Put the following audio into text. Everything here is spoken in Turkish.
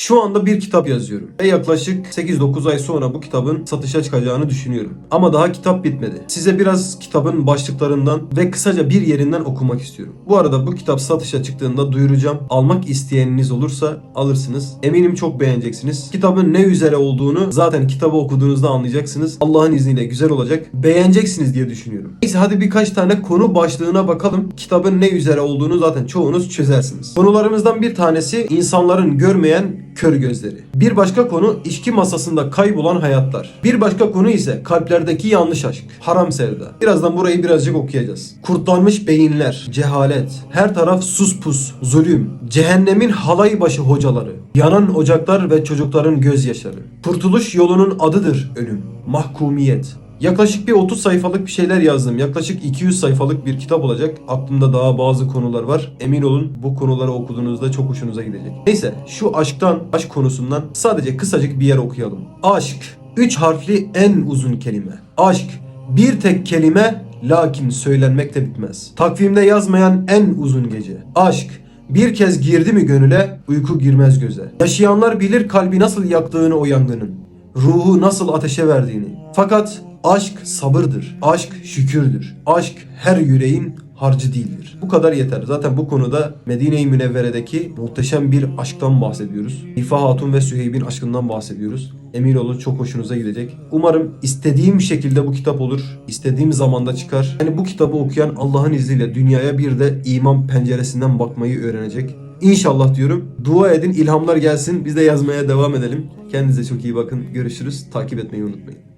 Şu anda bir kitap yazıyorum ve yaklaşık 8-9 ay sonra bu kitabın satışa çıkacağını düşünüyorum. Ama daha kitap bitmedi. Size biraz kitabın başlıklarından ve kısaca bir yerinden okumak istiyorum. Bu arada bu kitap satışa çıktığında duyuracağım. Almak isteyeniniz olursa alırsınız. Eminim çok beğeneceksiniz. Kitabın ne üzere olduğunu zaten kitabı okuduğunuzda anlayacaksınız. Allah'ın izniyle güzel olacak. Beğeneceksiniz diye düşünüyorum. Neyse hadi birkaç tane konu başlığına bakalım. Kitabın ne üzere olduğunu zaten çoğunuz çözersiniz. Konularımızdan bir tanesi insanların görmeyen kör gözleri. Bir başka konu içki masasında kaybolan hayatlar. Bir başka konu ise kalplerdeki yanlış aşk, haram sevda. Birazdan burayı birazcık okuyacağız. Kurtlanmış beyinler, cehalet, her taraf sus pus, zulüm, cehennemin halay başı hocaları, yanan ocaklar ve çocukların gözyaşları. Kurtuluş yolunun adıdır ölüm, mahkumiyet, Yaklaşık bir 30 sayfalık bir şeyler yazdım. Yaklaşık 200 sayfalık bir kitap olacak. Aklımda daha bazı konular var. Emin olun bu konuları okuduğunuzda çok hoşunuza gidecek. Neyse şu aşktan, aşk konusundan sadece kısacık bir yer okuyalım. Aşk. 3 harfli en uzun kelime. Aşk. Bir tek kelime lakin söylenmekte bitmez. Takvimde yazmayan en uzun gece. Aşk. Bir kez girdi mi gönüle uyku girmez göze. Yaşayanlar bilir kalbi nasıl yaktığını o yangının. Ruhu nasıl ateşe verdiğini. Fakat aşk sabırdır. Aşk şükürdür. Aşk her yüreğin harcı değildir. Bu kadar yeter. Zaten bu konuda Medine-i Münevvere'deki muhteşem bir aşktan bahsediyoruz. İfa Hatun ve Süheyb'in aşkından bahsediyoruz. Emin olun çok hoşunuza gidecek. Umarım istediğim şekilde bu kitap olur. İstediğim zamanda çıkar. Yani bu kitabı okuyan Allah'ın izniyle dünyaya bir de iman penceresinden bakmayı öğrenecek. İnşallah diyorum. Dua edin, ilhamlar gelsin. Biz de yazmaya devam edelim. Kendinize çok iyi bakın. Görüşürüz. Takip etmeyi unutmayın.